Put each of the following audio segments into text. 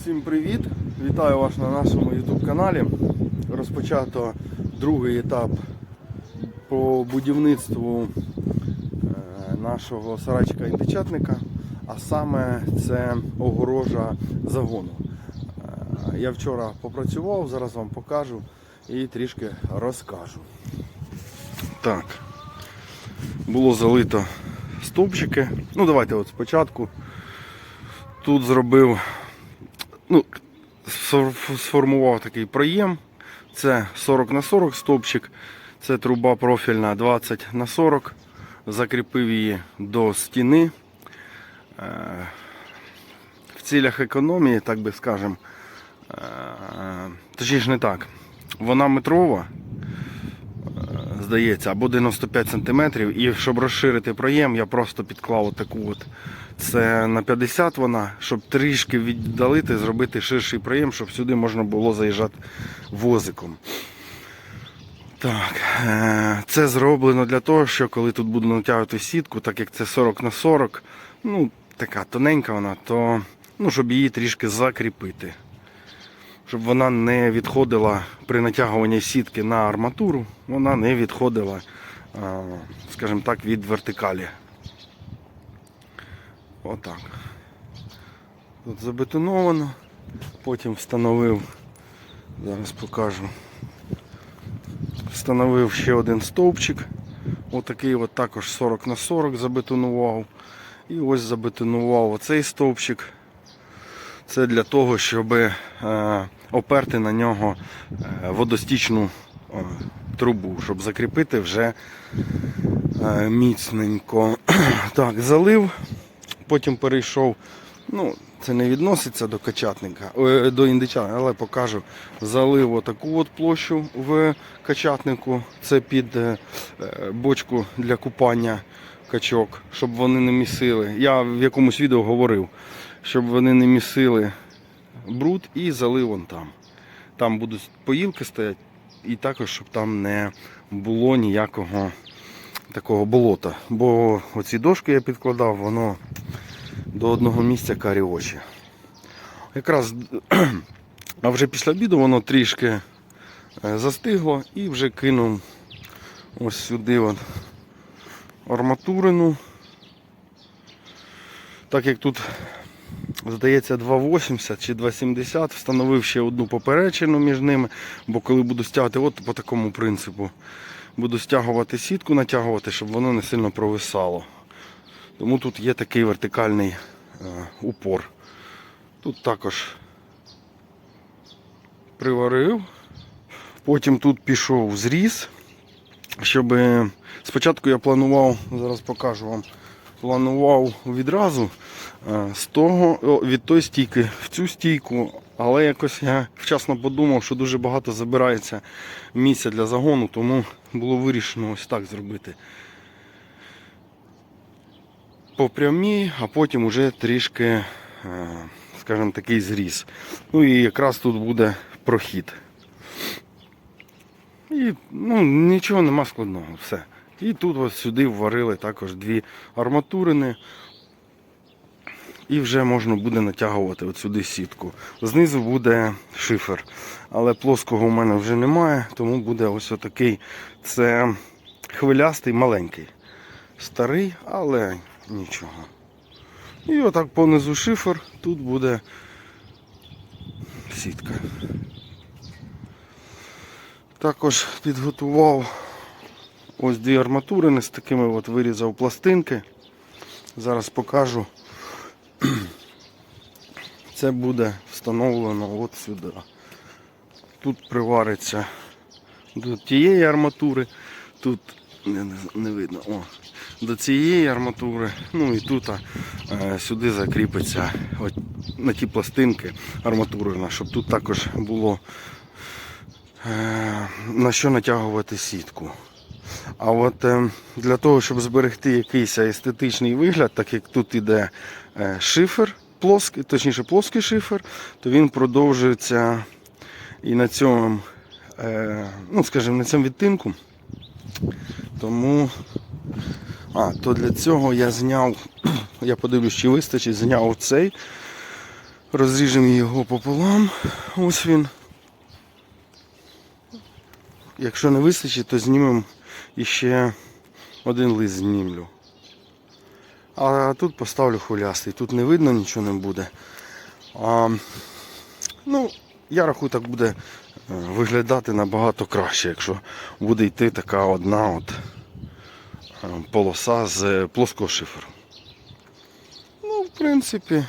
Всім привіт! Вітаю вас на нашому YouTube каналі. Розпочато другий етап по будівництву е, нашого сарайчика індичатника, а саме це огорожа загону. Е, Я вчора попрацював, зараз вам покажу і трішки розкажу. Так, було залито стовпчики. Ну давайте от спочатку. Тут зробив ну, сформував такий проєм. Це 40 на 40 стовпчик. Це труба профільна 20 на 40. Закріпив її до стіни. Е, В цілях економії, так би скажемо. е, Точніше не так. Вона метрова, здається, або 95 см. І щоб розширити проєм, я просто підклав таку от. Це на 50 вона, щоб трішки віддалити, зробити ширший проєм, щоб сюди можна було заїжджати возиком. Так, е, це зроблено для того, що коли тут буду натягувати сітку, так як це 40 на 40, ну, така тоненька вона, то ну, щоб її трішки закріпити. Щоб вона не відходила при натягуванні сітки на арматуру, вона не відходила, е, скажімо так, від вертикалі. Отак. Тут забетоновано, потім встановив, зараз покажу. Встановив ще один стовпчик. Отакий от також 40 на 40 забетонував. І ось забетонував оцей стовпчик. Це для того, щоб е, оперти на нього е, водостічну е, трубу, щоб закріпити вже е, міцненько. Так, залив, потім перейшов. Ну, це не відноситься до качатника, до індича, але покажу. Залив отаку от площу в качатнику. Це під бочку для купання качок, щоб вони не місили. Я в якомусь відео говорив, щоб вони не місили бруд і залив вон там. Там будуть поїлки стоять, і також, щоб там не було ніякого такого болота. Бо оці дошки я підкладав, воно до одного місця карі очі. Якраз а вже після обіду воно трішки е, застигло і вже кинув ось сюди от арматурину. Так як тут, здається, 2,80 чи 2,70, встановив ще одну поперечину між ними, бо коли буду стягувати, от по такому принципу, буду стягувати сітку, натягувати, щоб воно не сильно провисало. Тому тут є такий вертикальний е, упор. Тут також приварив. Потім тут пішов зріз, щоб спочатку я планував, зараз покажу вам, планував відразу е, з того, від тої стійки в цю стійку, але якось я вчасно подумав, що дуже багато забирається місця для загону, тому було вирішено ось так зробити по прямій, а потім уже трішки, е, скажімо, такий зріз. Ну і якраз тут буде прохід. І ну, нічого нема складного, все. І тут ось сюди вварили також дві арматурини. І вже можна буде натягувати от сюди сітку. Знизу буде шифер. Але плоского у мене вже немає, тому буде ось отакий. Це хвилястий маленький. Старий, але нічого. І отак понизу шифер, тут буде сітка. Також підготував ось дві арматурини з такими от вирізав пластинки. Зараз покажу. Це буде встановлено от сюди. Тут привариться до тієї арматури, тут не, не, не видно. О, до цієї арматури, ну і тут е, сюди закріпиться от, на ті пластинки арматурина, щоб тут також було е, на що натягувати сітку. А от е, для того, щоб зберегти якийсь естетичний вигляд, так як тут іде е, шифер, плоский, точніше плоский шифер, то він продовжується і на цьому, е, ну скажімо, на цьому відтинку. Тому а, то для цього я зняв, я подивлюсь, чи вистачить, зняв цей Розріжемо його пополам. Ось він. Якщо не вистачить, то знімемо іще один лист знімлю. А тут поставлю хвилястий. Тут не видно, нічого не буде. А, ну, я рахую, так буде е, виглядати набагато краще, якщо буде йти така одна от е, полоса з плоского шиферу. Ну, в принципі,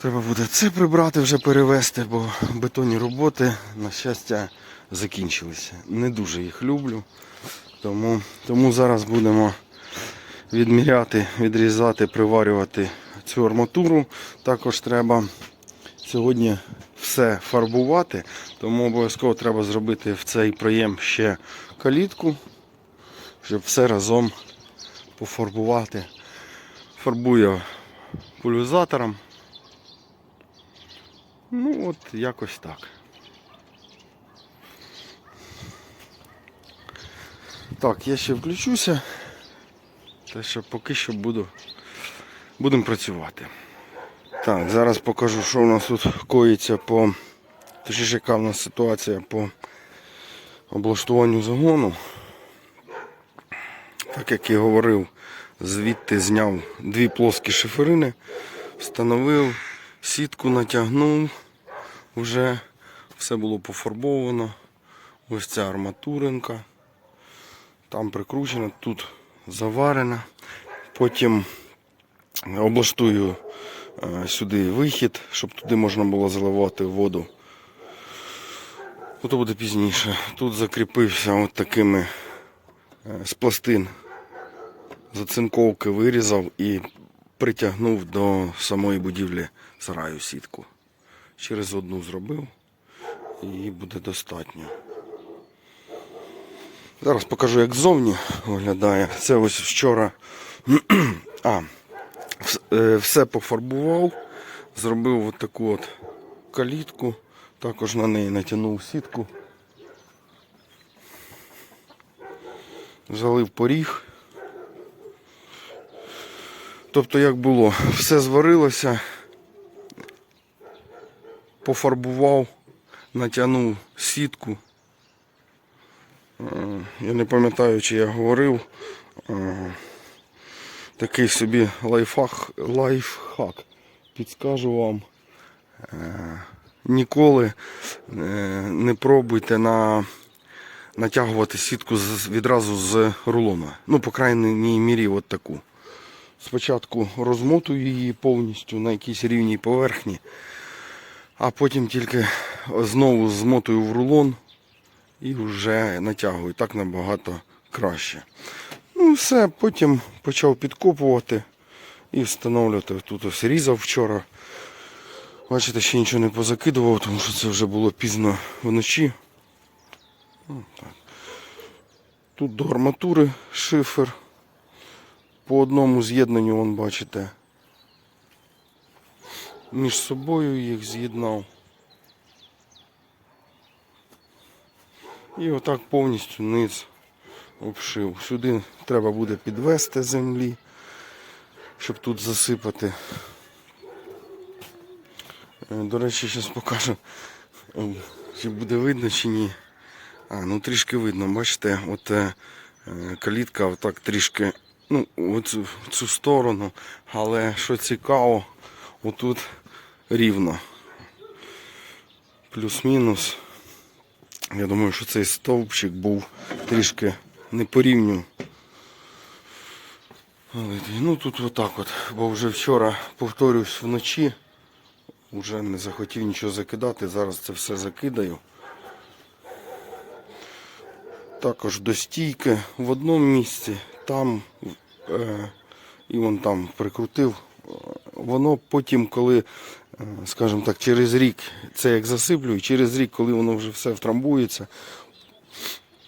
треба буде це прибрати, вже перевезти, бо бетонні роботи, на щастя, закінчилися. Не дуже їх люблю. Тому, тому зараз будемо відміряти, відрізати, приварювати цю арматуру. Також треба сьогодні все фарбувати, тому обов'язково треба зробити в цей проєм ще калітку, щоб все разом пофарбувати. Фарбую пульвізатором. Ну от якось так. Так, я ще включуся. Та що поки що буду, будемо працювати. Так, зараз покажу, що у нас тут коїться по. Точніше, яка в нас ситуація по облаштуванню загону. Так як і говорив, звідти зняв дві плоскі шиферини, встановив, сітку натягнув, вже все було пофарбовано. Ось ця арматуринка. Там прикручена, тут заварена. Потім облаштую е, сюди вихід, щоб туди можна було заливати воду. Ну, То буде пізніше. Тут закріпився от такими е, з пластин. Зацинковки вирізав і притягнув до самої будівлі сараю сітку. Через одну зробив і буде достатньо. Зараз покажу, як ззовні виглядає. Це ось вчора а, е, все пофарбував, зробив от таку от калітку, також на неї натягнув сітку. Залив поріг. Тобто як було, все зварилося, пофарбував, натягнув сітку. Е, Я не пам'ятаю, чи я говорив. е, Такий собі лайфхак, лайфхак. Підскажу вам. Е, Ніколи не пробуйте на натягувати сітку з- відразу з рулона. Ну, по крайній мірі, от таку. Спочатку розмотую її повністю на якійсь рівній поверхні, а потім тільки знову змотую в рулон і вже натягую. Так набагато краще. Ну все, потім почав підкопувати і встановлювати. Тут ось різав вчора. Бачите, ще нічого не позакидував, тому що це вже було пізно вночі. Ну. Тут до арматури шифер. По одному з'єднанню, вон бачите, між собою їх з'єднав. І отак повністю низ обшив. Сюди треба буде підвести землі, щоб тут засипати. Е, До речі, зараз покажу, е, чи буде видно чи ні. А, ну трішки видно, бачите, от е, калітка отак трішки, ну, оцю, цю сторону, але що цікаво, отут рівно. Плюс-мінус. Я думаю, що цей стовпчик був трішки не по рівню. Але, Ну тут отак от, бо вже вчора, повторюсь, вночі вже не захотів нічого закидати, зараз це все закидаю. Також до стійки в одному місці, там е, і вон там прикрутив. Е, Воно потім, коли, скажімо так, через рік це як засиплю, і через рік, коли воно вже все втрамбується,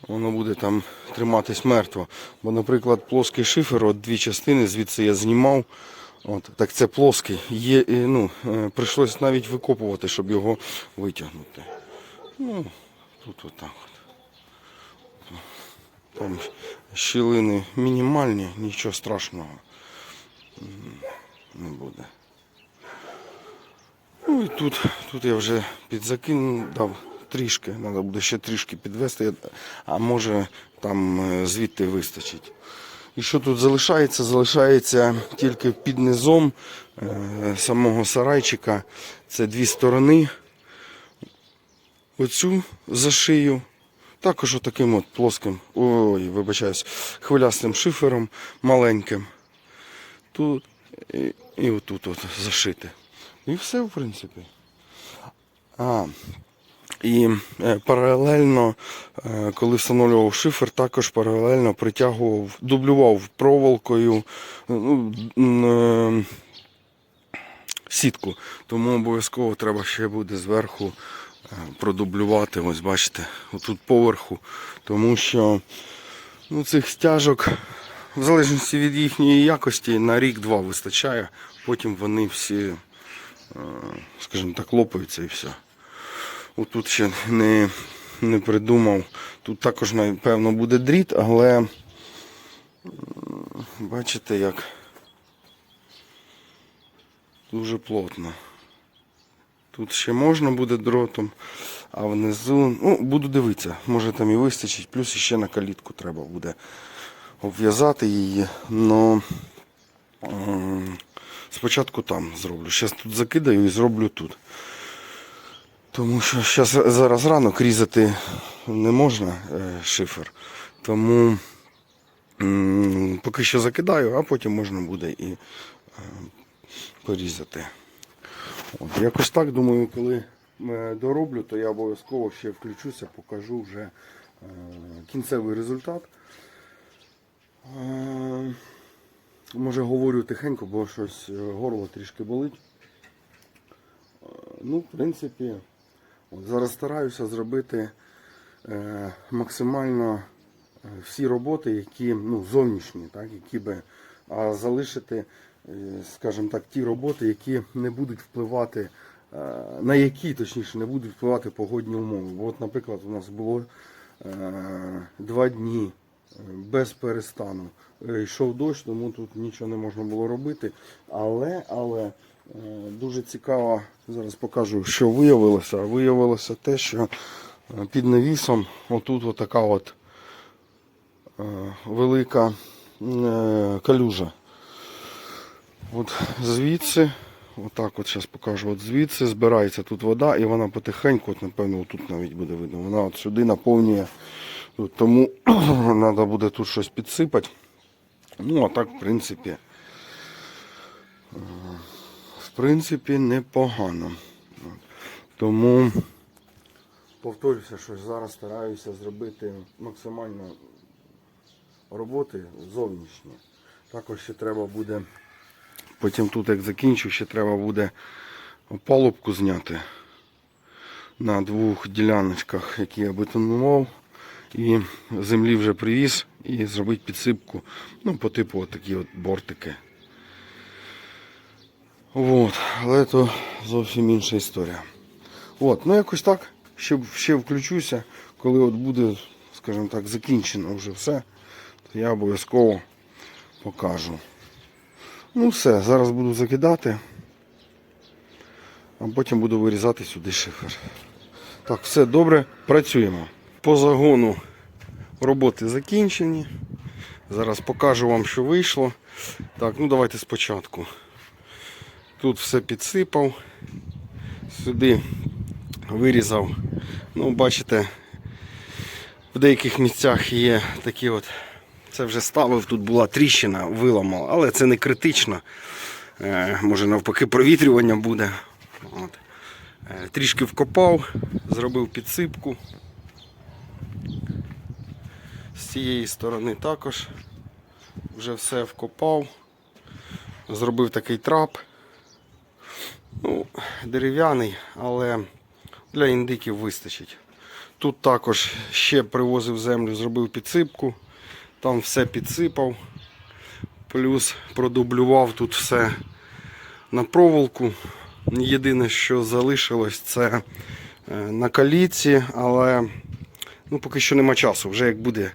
воно буде там триматись мертво. Бо, наприклад, плоский шифер, от дві частини, звідси я знімав. От, так це плоский. Є, ну, е, прийшлось навіть викопувати, щоб його витягнути. Ну, тут отак от. Там щілини мінімальні, нічого страшного не буде. Ну і тут, тут я вже підзакинув, дав трішки, треба буде ще трішки підвести, а може там е, звідти вистачить. І що тут залишається? Залишається тільки під низом е, самого сарайчика. Це дві сторони. Оцю за шию. Також отаким от плоским, ой, вибачаюсь, хвилястим шифером маленьким. Тут і, і отут от зашити. І все, в принципі. А, і е, паралельно, е, коли встановлював шифер, також паралельно притягував, дублював проволокою ну, е, сітку. Тому обов'язково треба ще буде зверху продублювати. Ось бачите, отут поверху. Тому що ну, цих стяжок, в залежності від їхньої якості, на рік-два вистачає. Потім вони всі, скажімо так, лопаються і все. Отут ще не, не придумав. Тут також, напевно, буде дріт, але бачите, як дуже плотно. Тут ще можна буде дротом, а внизу, ну, буду дивитися, може там і вистачить, плюс ще на калітку треба буде обв'язати її. Но спочатку там зроблю. Зараз тут закидаю і зроблю тут. Тому що щас, зараз ранок різати не можна е, шифер. Тому поки що закидаю, а потім можна буде і е, порізати. От, якось так думаю, коли е, дороблю, то я обов'язково ще включуся, покажу вже кінцевий результат. Може говорю тихенько, бо щось е, горло трішки болить. Е, Ну, в принципі, от зараз стараюся зробити е, максимально е, всі роботи, які ну, зовнішні, так, які би, а залишити, скажімо так, ті роботи, які не будуть впливати, е, на які точніше не будуть впливати погодні умови. Бо от, наприклад, у нас було е, два дні без перестану. Е, Йшов дощ, тому тут нічого не можна було робити. Але, але е, дуже цікаво, зараз покажу, що виявилося. Виявилося те, що е, під навісом отут отака от велика калюжа. От звідси, отак от зараз покажу, от звідси збирається тут вода і вона потихеньку, от напевно, отут навіть буде видно, вона от сюди наповнює. Тому треба буде тут щось підсипати. Ну, а так, в принципі, е, в принципі, непогано. Тому повторюся, що зараз стараюся зробити максимально роботи зовнішні. Також ще треба буде, потім тут як закінчу, ще треба буде опалубку зняти на двох діляночках, які я бетонував. І землі вже привіз і зробити підсипку, ну, по типу от такі от бортики. От, але це зовсім інша історія. От, ну якось так. Ще, ще включуся, коли от буде, скажімо так, закінчено вже все, то я обов'язково покажу. Ну все, зараз буду закидати, а потім буду вирізати сюди шифер. Так, все добре, працюємо. По загону роботи закінчені. Зараз покажу вам, що вийшло. Так, ну давайте спочатку. Тут все підсипав, сюди вирізав. Ну, бачите, в деяких місцях є такі от. Це вже ставив, тут була тріщина, виламав, але це не критично. Е, може навпаки провітрювання буде. От. Е, Трішки вкопав, зробив підсипку. З цієї сторони також вже все вкопав. Зробив такий трап. Ну, дерев'яний, але для індиків вистачить. Тут також ще привозив землю, зробив підсипку, там все підсипав, плюс продублював тут все на проволоку. Єдине, що залишилось, це е, на каліці, але ну, поки що нема часу. Вже як буде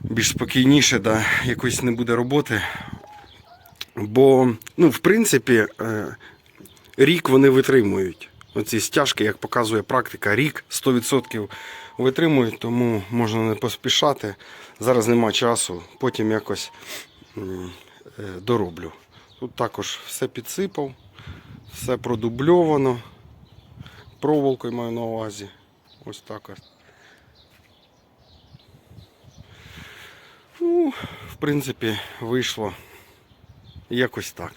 більш спокійніше, да, якоїсь не буде роботи. Бо, ну, в принципі, е, рік вони витримують. Оці стяжки, як показує практика, рік 100% витримують, тому можна не поспішати. Зараз нема часу, потім якось е, дороблю. Тут також все підсипав, все продубльовано. Проволокою маю на увазі. Ось так. Ну, в принципі, вийшло якось так.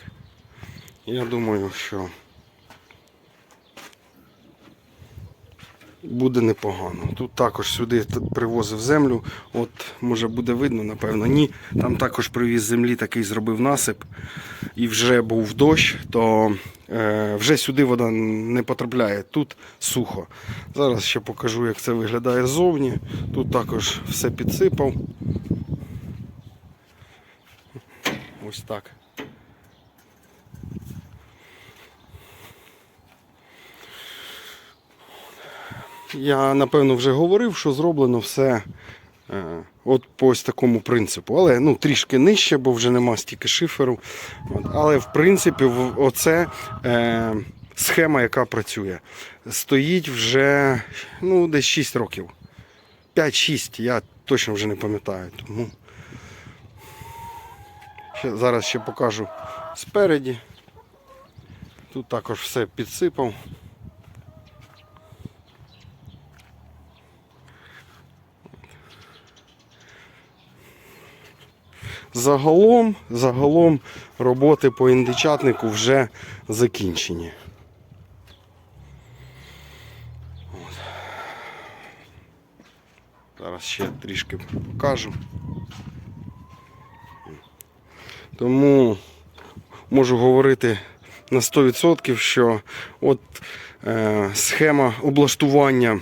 Я думаю, що буде непогано. Тут також сюди привозив землю. От може буде видно, напевно, ні. Там також привіз землі, такий зробив насип. І вже був дощ, то е, вже сюди вода не потрапляє. Тут сухо. Зараз ще покажу, як це виглядає ззовні. Тут також все підсипав. Ось так. Я напевно вже говорив, що зроблено все е, от по ось такому принципу. Але ну, трішки нижче, бо вже нема стільки шиферу. От, але в принципі, оце е, схема, яка працює. Стоїть вже ну, десь 6 років. 5-6, я точно вже не пам'ятаю. Тому ще, зараз ще покажу спереді. Тут також все підсипав. Загалом, загалом роботи по індичатнику вже закінчені. От. Зараз ще трішки покажу. Тому можу говорити на 100%, що от е, схема облаштування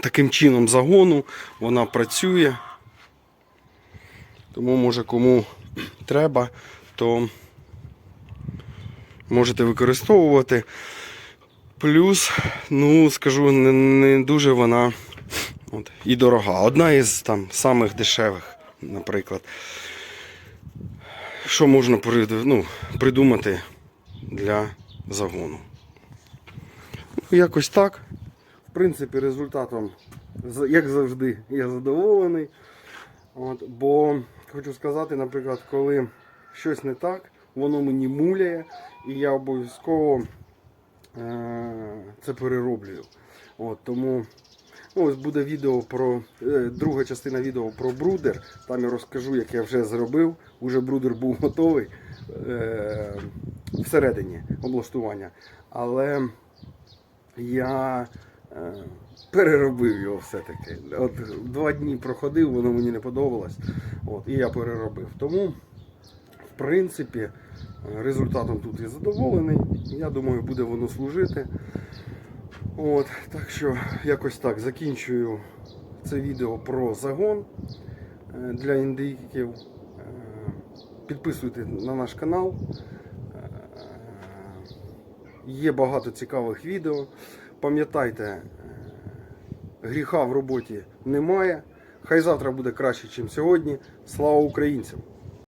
таким чином загону, вона працює. Тому може кому треба, то можете використовувати. Плюс, ну скажу, не, не дуже вона от, і дорога. Одна із там самих дешевих, наприклад. Що можна ну, придумати для загону? Ну, якось так. В принципі, результатом, як завжди, я задоволений. От, бо хочу сказати, наприклад, коли щось не так, воно мені муляє, і я обов'язково е- це перероблюю. От, тому ну, ось буде відео про е, друга частина відео про брудер. Там я розкажу, як я вже зробив. Уже брудер був готовий е- всередині облаштування. Але я е, переробив його все-таки. От два дні проходив, воно мені не подобалось. От, і я переробив. Тому, в принципі, результатом тут я задоволений. Я думаю, буде воно служити. От, так що якось так закінчую це відео про загон е, для індиків. Підписуйтесь на наш канал. Е, Є багато цікавих відео. Пам'ятайте, е, гріха в роботі немає. Хай завтра буде краще, ніж сьогодні. Слава українцям!